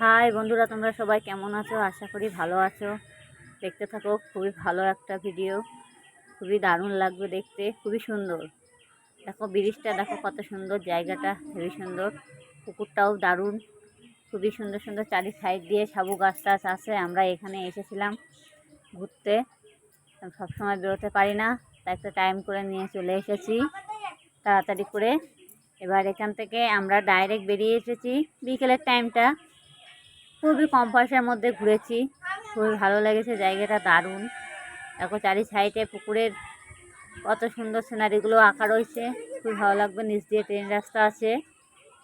High বন্ধুরা, তোমরা সবাই কেমন আছো? আশা করি ভালো আছো। দেখতে থাকো, খুবই ভালো একটা ভিডিও খুবই দারুণ লাগবে দেখতে, খুবই সুন্দর। দেখো, ব্রিজটা দেখো কত সুন্দর, জায়গাটা খুবই সুন্দর। পুকুরটাও দারুণ। খুবই সুন্দর সুন্দর চারি সাইড দিয়ে সাবু গাছ টাছ আছে। আমরা এখানে এসেছিলাম ঘুরতে। সবসময় বেরোতে পারি না, তাই একটা টাইম করে নিয়ে চলে এসেছি। তাড়াতাড়ি করে। এবার এখান থেকে আমরা ডাইরেক্ট বেরিয়ে এসেছি। বিকেলের টাইমটা খুবই কম পয়সার মধ্যে ঘুরেছি। খুবই ভালো লেগেছে, জায়গাটা দারুণ। দেখো চারি সাইডে পুকুরের কত সুন্দর সিনারিগুলো আঁকা রয়েছে। খুব ভালো লাগবে, নিচ দিয়ে ট্রেন রাস্তা আছে।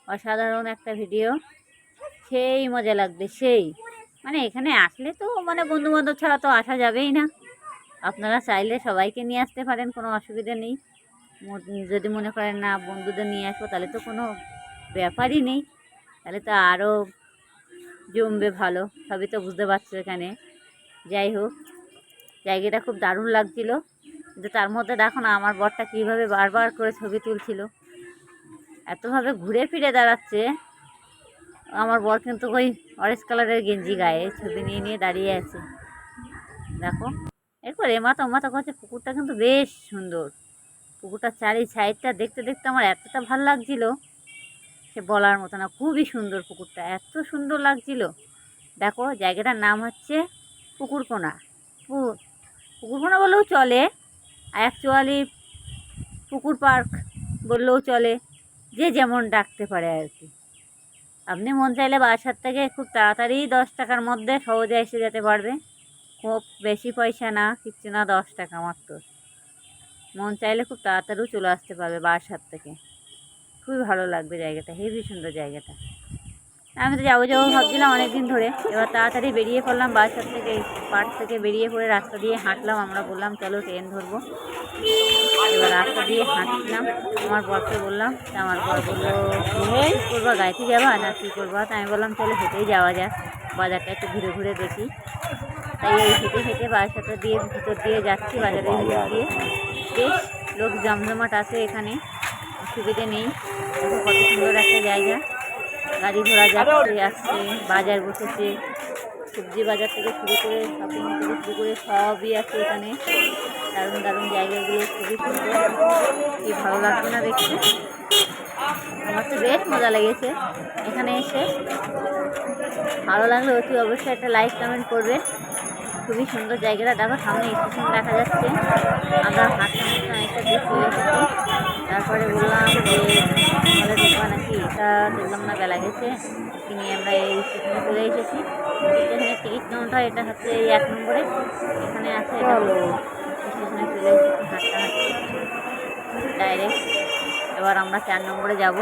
অসাধারণ একটা ভিডিও। সেই মজা লাগবে, সেই। মানে এখানে আসলে তো মানে বন্ধু বান্ধব ছাড়া তো আসা যাবেই না। আপনারা চাইলে সবাইকে নিয়ে আসতে পারেন, কোনো অসুবিধা নেই। যদি মনে করেন, না, বন্ধুদের নিয়ে আসব, তাহলে তো কোনো ব্যাপারই নেই। তাহলে তো আরও জমবে ভালো, সবই তো বুঝতে পারছ এখানে। যাই হোক, জায়গাটা খুব দারুণ লাগছিল। কিন্তু তার মধ্যে দেখো না, আমার বরটা কীভাবে বারবার করে ছবি তুলছিল। এতভাবে ঘুরে ফিরে দাঁড়াচ্ছে। আমার বর কিন্তু ওই অরেঞ্জ কালারের গেঞ্জি গায়ে ছবি নিয়ে নিয়ে দাঁড়িয়ে আছে। দেখো, এরপর এমাতো ওমাতো করছে পুকুরটা কিন্তু বেশ সুন্দর। পুকুরটার চারি সাইডটা দেখতে দেখতে আমার এতটা ভালো লাগছিল। সে বলার মতো না, খুবই সুন্দর পুকুরটা, এত সুন্দর লাগছিল। দেখো, জায়গাটার নাম হচ্ছে পুকুরকোনা। পুকুরকোনা বললেও চলে অ্যাকচুয়ালি পুকুর পার্ক বললেও চলে, যে যেমন ডাকতে পারে আর কি। আপনি মন চাইলে বাসার থেকে খুব তাড়াতাড়ি দশ টাকার মধ্যে সহজে এসে যেতে পারবে। খুব বেশি পয়সা না, কিচ্ছু না, দশ টাকা মাত্র। মন চাইলে খুব তাড়াতাড়িও চলে আসতে পারবে বাসার থেকে। খুবই ভালো লাগবে জায়গাটা হেবি সুন্দর জায়গাটা। আমি তো যাব যাব ভাবছিলাম অনেক দিন ধরে এবার তাড়াতাড়ি বেরিয়ে পড়লাম বাসার থেকে পার্ক থেকে বেরিয়ে পড়ে রাস্তা দিয়ে হাঁটলাম আমরা বললাম চলো ট্রেন ধরবো। এবার রাস্তা দিয়ে হাঁটছিলাম আমার বরকে বললাম আমার বর বলল কী করবা গাড়িতে যাবা? না কী করবা? তা আমি বললাম চলো হেঁটেই যাওয়া যাক বাজারটা একটু ঘুরে ঘুরে দেখি। তাই এই হেঁটে হেঁটে বাসাটা দিয়ে ভিতর দিয়ে যাচ্ছি বাজারের ভিতর দিয়ে। বেশ লোক জমজমাট আছে এখানে। অসুবিধে নেই। কত সুন্দর একটা জায়গা। গাড়ি ঘোড়া যাচ্ছে, আসছে, বাজার বসেছে। সবজি বাজার থেকে শুরু করে শপিং থেকে শুরু করে সবই আছে এখানে। দারুণ দারুণ জায়গাগুলো, খুবই সুন্দর। কি ভালো লাগবে না দেখতে? আমার তো বেশ মজা লেগেছে এখানে এসে। ভালো লাগলে অতি অবশ্যই একটা লাইক কমেন্ট করবে। খুবই সুন্দর জায়গাটা। দেখো সামনে স্টেশন দেখা যাচ্ছে। আমরা হাঁটতে হাঁটতে অনেকটা চলে এসেছি। তারপরে বললাম যে আমাদের দেখবা নাকি এটা দেখলাম না বেলা গেছে কিনে আমরা এই স্টেশনে চলে এসেছি। স্টেশনের টিকিট কাউন্টার এটা হচ্ছে এই এক নম্বরে। এখানে আছে এটা স্টেশনে চলে এসেছি হাঁটতে হাঁটতে। ডাইরেক্ট এবার আমরা চার নম্বরে যাব।